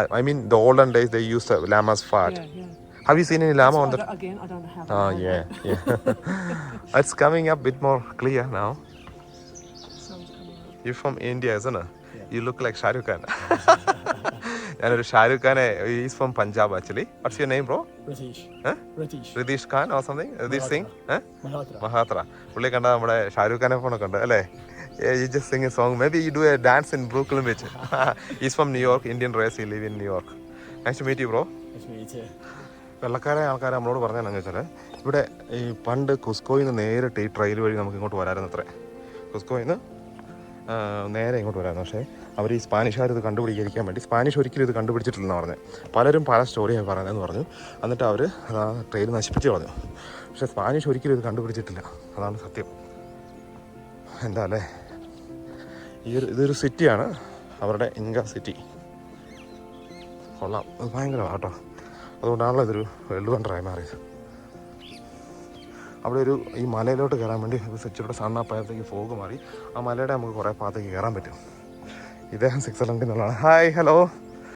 I, I mean, the olden days they used the llama's fat. Yeah, yeah. Have you seen any llama So on the? again, I don't have. Oh yeah, yeah. it's coming up a bit more clear now. Sun's coming up. You from India, isn't it? You look like Shahrukh Khan. ഞാനൊരു ഷാരൂഖ് ഖാനെ is from Punjab actually what's your name bro British. Huh? British. Ritesh Khan or something Ritesh Singh. Mahatra പുള്ളി കണ്ട നമ്മുടെ ഷാരൂഖ് ഖാനെ ഫോണൊക്കെ ഉണ്ട് അല്ലേ you just sing a song maybe you do a dance in Brooklyn വെച്ച് is from New York Indian race you live in New York nice to meet you bro Nice to meet you. വെള്ളക്കാരായ ആൾക്കാരെ നമ്മളോട് പറഞ്ഞതെന്നു വെച്ചാൽ ഇവിടെ ഈ പണ്ട് കുസ്കോയിൽ നിന്ന് നേരിട്ട് ഈ ട്രെയിൽ വഴി നമുക്ക് ഇങ്ങോട്ട് വരാമായിരുന്നു അത്രേ കുസ്കോയിൽ നിന്ന് നേരെ ഇങ്ങോട്ട് വരാമായിരുന്നു. പക്ഷേ അവർ ഈ സ്പാനിഷുകാർ ഇത് കണ്ടുപിടിക്കാതിരിക്കാൻ വേണ്ടി സ്പാനിഷ് ഒരിക്കലും ഇത് കണ്ടുപിടിച്ചിട്ടില്ലെന്ന് പറഞ്ഞു. പലരും പല സ്റ്റോറിയാണ് പറയുന്നതെന്ന് പറഞ്ഞു. എന്നിട്ട് അവർ ട്രെയിൽ നശിപ്പിച്ച് കളഞ്ഞു. പക്ഷേ സ്പാനിഷ് ഒരിക്കലും ഇത് കണ്ടുപിടിച്ചിട്ടില്ല. അതാണ് സത്യം. എന്താ അല്ലേ ഈ ഒരു ഇതൊരു സിറ്റിയാണ്. അവരുടെ ഇൻക സിറ്റി കൊള്ളാം. അത് ഭയങ്കരമാണ് കേട്ടോ. അതുകൊണ്ടാണല്ലോ ഇതൊരു വേൾഡ് വണ്ടറായി മാറിയത്. അവിടെ ഒരു ഈ മലയിലോട്ട് കയറാൻ വേണ്ടി ഇച്ചിരൂടെ സണ്ണാപ്പായത്തേക്ക് ഫോഗ് മാറി. ആ മലയുടെ നമുക്ക് കുറേ ഭാഗത്തേക്ക് കയറാൻ പറ്റും. ഇദ്ദേഹം സ്വിറ്റ്സർലൻഡിൽ നിന്നുള്ളതാണ് ഹായ് ഹലോ